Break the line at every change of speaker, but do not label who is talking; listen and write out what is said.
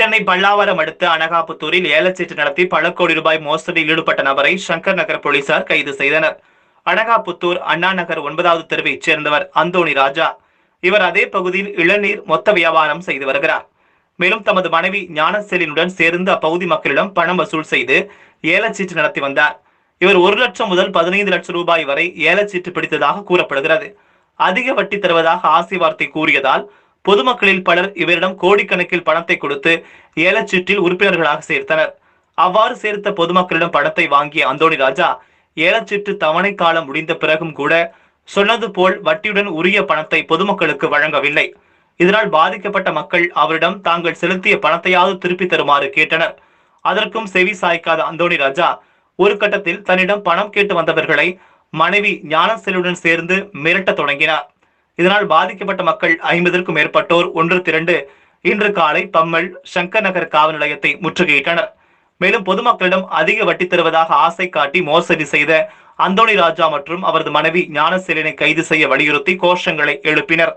சென்னை பல்லாவரம் அடுத்த அனகாபுத்தூரில் ஏலச்சீட்டு நடத்தி பல கோடி ரூபாய் மோசடியில் ஈடுபட்ட நபரை சங்கர் நகர் போலீசார் கைது செய்தனர். அனகாபுத்தூர் அண்ணா நகர் ஒன்பதாவது தெருவைச் சேர்ந்தவர் அந்தோணி ராஜா. இவர் அதே பகுதியில் இளநீர் மொத்த வியாபாரம் செய்து வருகிறார். மேலும் தமது மனைவி ஞானசேலினுடன் சேர்ந்து அப்பகுதி மக்களிடம் பணம் வசூல் செய்து ஏலச்சீட்டு நடத்தி வந்தார். இவர் ஒரு லட்சம் முதல் பதினைந்து லட்சம் ரூபாய் வரை ஏலச்சீட்டு பிடித்ததாக கூறப்படுகிறது. அதிக வட்டி தருவதாக ஆசை வார்த்தை கூறியதால் பொதுமக்களில் பலர் இவரிடம் கோடிக்கணக்கில் பணத்தை கொடுத்து ஏலச்சீட்டில் உறுப்பினர்களாக சேர்த்தனர். அவ்வாறு சேர்த்த பொதுமக்களிடம் பணத்தை வாங்கிய அந்தோணி ராஜா ஏலச்சீட்டு தவணை காலம் முடிந்த பிறகும் கூட சொன்னது போல் வட்டியுடன் உரிய பணத்தை பொதுமக்களுக்கு வழங்கவில்லை. இதனால் பாதிக்கப்பட்ட மக்கள் அவரிடம் தாங்கள் செலுத்திய பணத்தையாவது திருப்பி தருமாறு கேட்டனர். அதற்கும் செவி சாய்க்காத அந்தோணி ராஜா ஒரு கட்டத்தில் தன்னிடம் பணம் கேட்டு வந்தவர்களை மனைவி ஞானசெல்லுடன் சேர்ந்து மிரட்டத் தொடங்கினார். இதனால் பாதிக்கப்பட்ட மக்கள் ஐம்பதற்கும் மேற்பட்டோர் ஒன்று திரண்டு இன்று காலை பம்மல் சங்கர் நகர் காவல் நிலையத்தை முற்றுகையிட்டனர். மேலும் பொதுமக்களிடம் அதிக வட்டி தருவதாக ஆசை காட்டி மோசடி செய்த அந்தோணி ராஜா மற்றும் அவரது மனைவி ஞானசேலனை கைது செய்ய வலியுறுத்தி கோஷங்களை எழுப்பினர்.